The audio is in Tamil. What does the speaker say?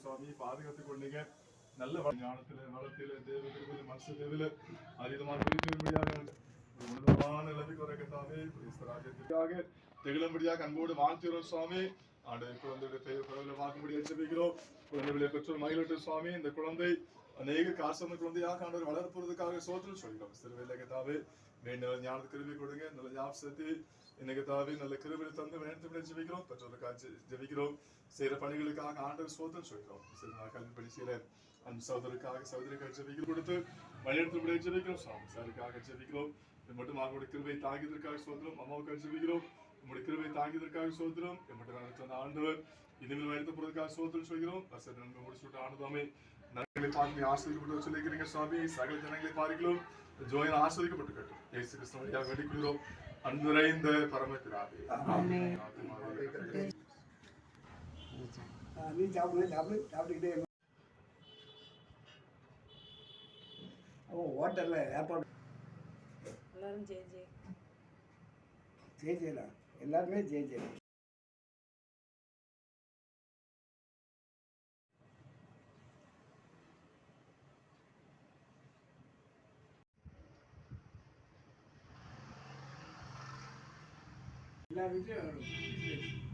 சுவாமி பாதுகாத்துக் கொண்டீங்க நல்ல வ- ஞானத்தில வளத்தில தேவ கிருபையில மனசு தேவில அதீதமாக குறிப்பிடும்படியாக ஒரு உன்னதமான நிலைமைக்கு வர கத்தாவே ராஜ்யத்திற்காக திகழும்படியாக அன்போடு வாழ்த்துகிறோம் சுவாமி. ஆண்டு குழந்தையுடைய பெயர் குழந்தை பார்க்கும்படியாக ஜெபிக்கிறோம் குழந்தைகளை பெற்றோர் மகிழ்ச்சி சுவாமி இந்த குழந்தை அநேக காசு குழந்தையாக ஆண்டவர் வளர்ப்பதற்காக சோதனை சொல்கிறோம் சிறுவையில் கதாவே வேண்டிய ஞான கிருபை கொடுங்க. நல்ல ஞாபகத்தை இன்னைக்கு தாவே நல்ல கிருபை தந்து வேண்டத்தை ஜெபிக்கிறோம். பெற்றோருக்காக ஜெபிக்கிறோம். செய்கிற பணிகளுக்காக ஆண்டவர் சோதனை சொல்கிறோம் சிறு நாள் கல்வி படிச்சியில அந்த சகோதரருக்காக சகோதரிக்காக ஜெபிக்கிறோம் கொடுத்து வழிநடத்தப்படிய ஜெபிக்கிறோம். சாமி சாருக்காக ஜெபிக்கிறோம். இது மட்டும் அவங்களுடைய கிருபை தாக்கியதற்காக சோதனம் அம்மாவுக்காக ஜெபிக்கிறோம். நம்முடைய கிருபை தாங்கியதற்காக சோதரம் எம்மட்டு நடத்த அந்த ஆண்டவர் இனிமேல் வழித்து போறதுக்காக சோதரம் சொல்கிறோம். வசதி நன்மை முடிச்சுட்டு ஆனதாமே நன்மைகளை பார்த்து ஆசிரியப்பட்டு சொல்லிக்கிறீங்க சுவாமி சகல ஜனங்களை பாருங்களும். ஜோயின் ஆஸ்வதிக்கப்பட்டு கட்டும் இயேசு கிறிஸ்து வழியாக வேண்டிக்கொள்கிறோம் அன்பு நிறைந்த பரமபிதாவே. ஆமென். ஆமென். ஆ, நீ சாப்பிடு சாப்பிடு சாப்பிட்டுக்கிட்டே இரு. ஓ ஹோட்டலில் ஏற்பாடு. எல்லாரும் ஜெய் ஜெய். ஜெய் ஜெயலாம் எல்லாருமே ஜெய் ஜெய். எல்லா வீட்லையும்